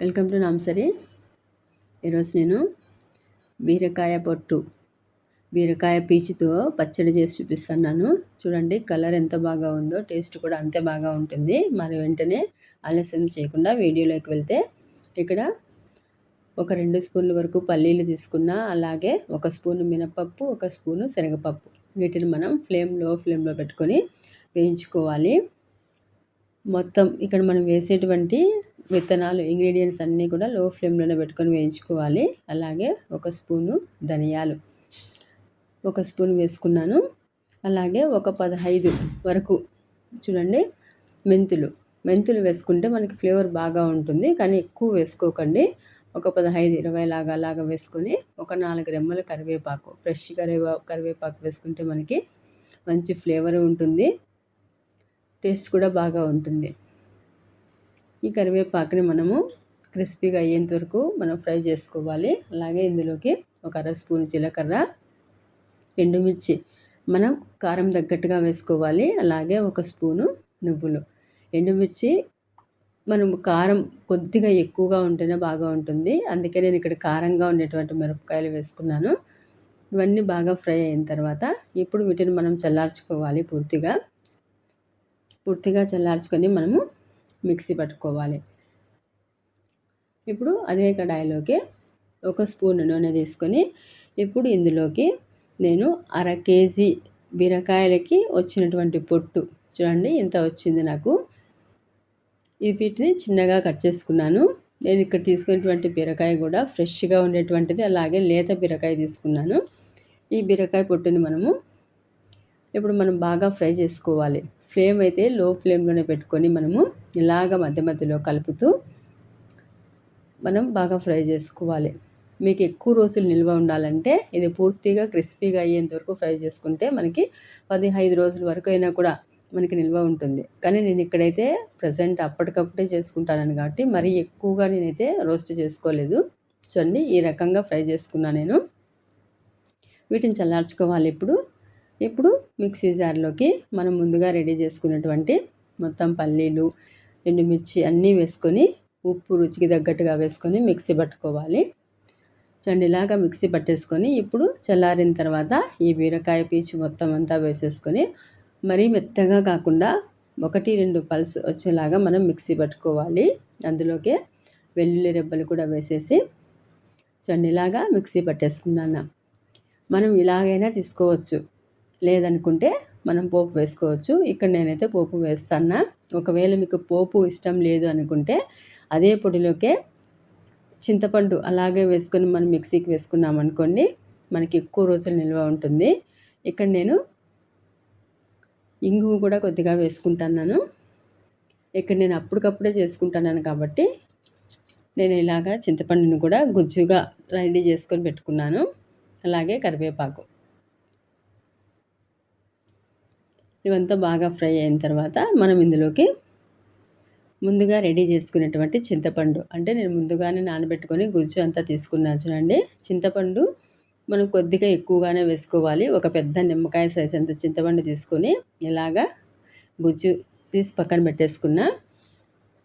Welcome to నాంసరి ఈరోజు నేను బీరకాయ పొట్టు బీరకాయ పీచుతో పచ్చడి చేసి చూపిస్తున్నాను. చూడండి కలర్ ఎంత బాగా ఉందో టేస్ట్ కూడా అంతే బాగా ఉంటుంది. మరి వెంటనే ఆలస్యం చేయకుండా వీడియోలోకి వెళ్తే ఇక్కడ ఒక రెండు స్పూన్ల వరకు పల్లీలు తీసుకున్న అలాగే ఒక స్పూను మినపప్పు ఒక స్పూను శనగపప్పు. వీటిని మనం ఫ్లేమ్లో ఫ్లేమ్లో పెట్టుకొని వేయించుకోవాలి. మొత్తం ఇక్కడ మనం వేసేటువంటి విత్తనాలు ఇంగ్రీడియంట్స్ అన్నీ కూడా లో ఫ్లేమ్లోనే పెట్టుకొని వేయించుకోవాలి. అలాగే ఒక స్పూను ధనియాలు ఒక స్పూన్ వేసుకున్నాను. అలాగే ఒక పదహైదు వరకు చూడండి మెంతులు. మెంతులు వేసుకుంటే మనకి ఫ్లేవర్ బాగా ఉంటుంది కానీ ఎక్కువ వేసుకోకండి. ఒక పదహైదు ఇరవై లాగా అలాగా వేసుకొని ఒక నాలుగు రెమ్మల కరివేపాకు ఫ్రెష్ కరివే కరివేపాకు వేసుకుంటే మనకి మంచి ఫ్లేవర్ ఉంటుంది. టేస్ట్ కూడా బాగా ఉంటుంది. ఈ కరివేపాకుని మనము క్రిస్పీగా అయ్యేంత వరకు మనం ఫ్రై చేసుకోవాలి. అలాగే ఇందులోకి ఒక అర స్పూన్ జీలకర్ర ఎండుమిర్చి మనం కారం తగ్గట్టుగా వేసుకోవాలి. అలాగే ఒక స్పూను నువ్వులు. ఎండుమిర్చి మనం కారం కొద్దిగా ఎక్కువగా ఉంటేనే బాగా ఉంటుంది. అందుకే నేను ఇక్కడ కారంగా ఉండేటువంటి మిరపకాయలు వేసుకున్నాను. ఇవన్నీ బాగా ఫ్రై అయిన తర్వాత ఇప్పుడు వీటిని మనం చల్లార్చుకోవాలి పూర్తిగా. పూర్తిగా చల్లార్చుకొని మనము మిక్సీ పట్టుకోవాలి. ఇప్పుడు అదే కడాయిలోకి ఒక స్పూన్ నూనె తీసుకొని ఇప్పుడు ఇందులోకి నేను అర కేజీ బీరకాయలకి వచ్చినటువంటి పొట్టు చూడండి ఇంత వచ్చింది నాకు. ఈ వీటిని చిన్నగా కట్ చేసుకున్నాను. నేను ఇక్కడ తీసుకున్నటువంటి బీరకాయ కూడా ఫ్రెష్గా ఉండేటువంటిది అలాగే లేత బీరకాయ తీసుకున్నాను. ఈ బీరకాయ పొట్టుని మనము ఇప్పుడు మనం బాగా ఫ్రై చేసుకోవాలి. ఫ్లేమ్ అయితే లో ఫ్లేమ్లోనే పెట్టుకొని మనము ఇలాగ మధ్య మధ్యలో కలుపుతూ మనం బాగా ఫ్రై చేసుకోవాలి. మీకు ఎక్కువ రోజులు నిల్వ ఉండాలంటే ఇది పూర్తిగా క్రిస్పీగా అయ్యేంత వరకు ఫ్రై చేసుకుంటే మనకి పదిహైదు రోజుల వరకు అయినా కూడా మనకి నిల్వ ఉంటుంది. కానీ నేను ఇక్కడైతే ప్రజెంట్ అప్పటికప్పుడే చేసుకుంటానని కాబట్టి మరీ ఎక్కువగా నేనైతే రోస్ట్ చేసుకోలేదు. చూడండి ఈ రకంగా ఫ్రై చేసుకున్నా నేను. వీటిని చల్లార్చుకోవాలి ఇప్పుడు. ఇప్పుడు మిక్సీ జార్లోకి మనం ముందుగా రెడీ చేసుకున్నటువంటి మొత్తం పల్లీలు ఎండుమిర్చి అన్నీ వేసుకొని ఉప్పు రుచికి తగ్గట్టుగా వేసుకొని మిక్సీ పట్టుకోవాలి. చూడండి ఇలాగా మిక్సీ పట్టేసుకొని ఇప్పుడు చల్లారిన తర్వాత ఈ బీరకాయ పీచు మొత్తం అంతా వేసేసుకొని మరీ మెత్తగా కాకుండా ఒకటి రెండు పల్స్ వచ్చేలాగా మనం మిక్సీ పట్టుకోవాలి. అందులోకే వెల్లుల్లి రెబ్బలు కూడా వేసేసి చూడండి ఇలాగా మిక్సీ పట్టేసుకున్నాను మనం ఇలాగైనా తీసుకోవచ్చు. లేదనుకుంటే మనం పోపు వేసుకోవచ్చు. ఇక్కడ నేనైతే పోపు వేస్తాను ఒకవేళ మీకు పోపు ఇష్టం లేదు అనుకుంటే అదే పొడిలోకే చింతపండు అలాగే వేసుకొని మనం మిక్సీకి వేసుకున్నాం అనుకోండి మనకి ఎక్కువ రోజులు నిల్వ ఉంటుంది. ఇక్కడ నేను ఇంగువ కూడా కొద్దిగా వేసుకుంటున్నాను. ఇక్కడ నేను అప్పటికప్పుడే చేసుకుంటున్నాను కాబట్టి నేను ఇలాగా చింతపండుని కూడా గుజ్జుగా రెడీ చేసుకొని పెట్టుకున్నాను. అలాగే కరివేపాకు. ఇవంతా బాగా ఫ్రై అయిన తర్వాత మనం ఇందులోకి ముందుగా రెడీ చేసుకున్నటువంటి చింతపండు. అంటే నేను ముందుగానే నానబెట్టుకొని గుజ్జు అంతా తీసుకున్నాను చూడండి. చింతపండు మనం కొద్దిగా ఎక్కువగానే వేసుకోవాలి. ఒక పెద్ద నిమ్మకాయ సైజ్ అంత చింతపండు తీసుకొని ఇలాగా గుజ్జు తీసి పక్కన పెట్టేసుకున్న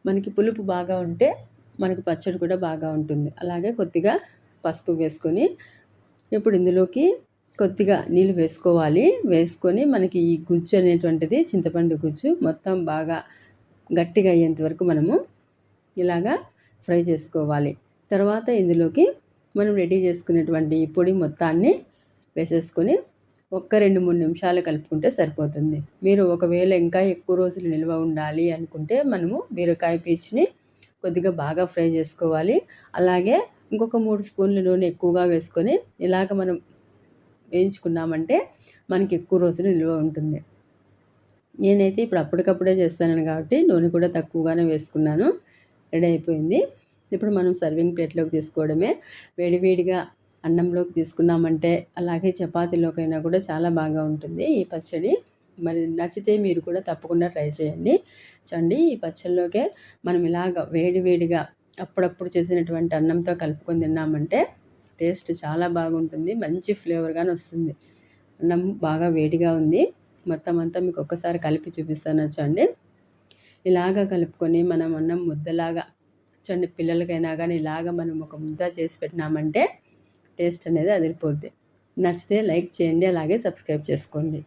మనకి పులుపు బాగా ఉంటే మనకి పచ్చడి కూడా బాగా ఉంటుంది. అలాగే కొద్దిగా పసుపు వేసుకొని ఇప్పుడు ఇందులోకి కొద్దిగా నీళ్ళు వేసుకోవాలి. వేసుకొని మనకి ఈ గుజ్జు అనేటువంటిది చింతపండు గుజ్జు మొత్తం బాగా గట్టిగా అయ్యేంత వరకు మనము ఇలాగా ఫ్రై చేసుకోవాలి. తర్వాత ఇందులోకి మనం రెడీ చేసుకునేటువంటి ఈ పొడి మొత్తాన్ని వేసేసుకొని ఒక్క రెండు మూడు నిమిషాలు కలుపుకుంటే సరిపోతుంది. మీరు ఒకవేళ ఇంకా ఎక్కువ రోజులు నిల్వ ఉండాలి అనుకుంటే మనము బీరకాయ పీచుని కొద్దిగా బాగా ఫ్రై చేసుకోవాలి. అలాగే ఇంకొక మూడు స్పూన్ల నూనె ఎక్కువగా వేసుకొని ఇలాగ మనం వేయించుకున్నామంటే మనకి ఎక్కువ రోజులు నిల్వ ఉంటుంది. నేనైతే ఇప్పుడు అప్పటికప్పుడే చేస్తాను కాబట్టి నూనె కూడా తక్కువగానే వేసుకున్నాను. రెడీ అయిపోయింది. ఇప్పుడు మనం సర్వింగ్ ప్లేట్లోకి తీసుకోవడమే. వేడివేడిగా అన్నంలోకి తీసుకున్నామంటే అలాగే చపాతీలోకైనా కూడా చాలా బాగా ఉంటుంది ఈ పచ్చడి. మరి నచ్చితే మీరు కూడా తప్పకుండా ట్రై చేయండి. చూడండి ఈ పచ్చళ్ళలోకే మనం ఇలాగ వేడివేడిగా అప్పుడప్పుడు చేసినటువంటి అన్నంతో కలుపుకొని తిన్నామంటే టేస్ట్ చాలా బాగుంటుంది. మంచి ఫ్లేవర్గానే వస్తుంది. అన్నం బాగా వేడిగా ఉంది. మొత్తం అంతా మీకు ఒక్కసారి కలిపి చూపిస్తాను వచ్చండి ఇలాగా కలుపుకొని మనం అన్నం ముద్దలాగా చూడండి పిల్లలకైనా కానీ ఇలాగ మనం ఒక ముద్ద చేసి పెట్టినామంటే టేస్ట్ అనేది అదిరిపోద్ది. నచ్చితే లైక్ చేయండి అలాగే సబ్స్క్రైబ్ చేసుకోండి.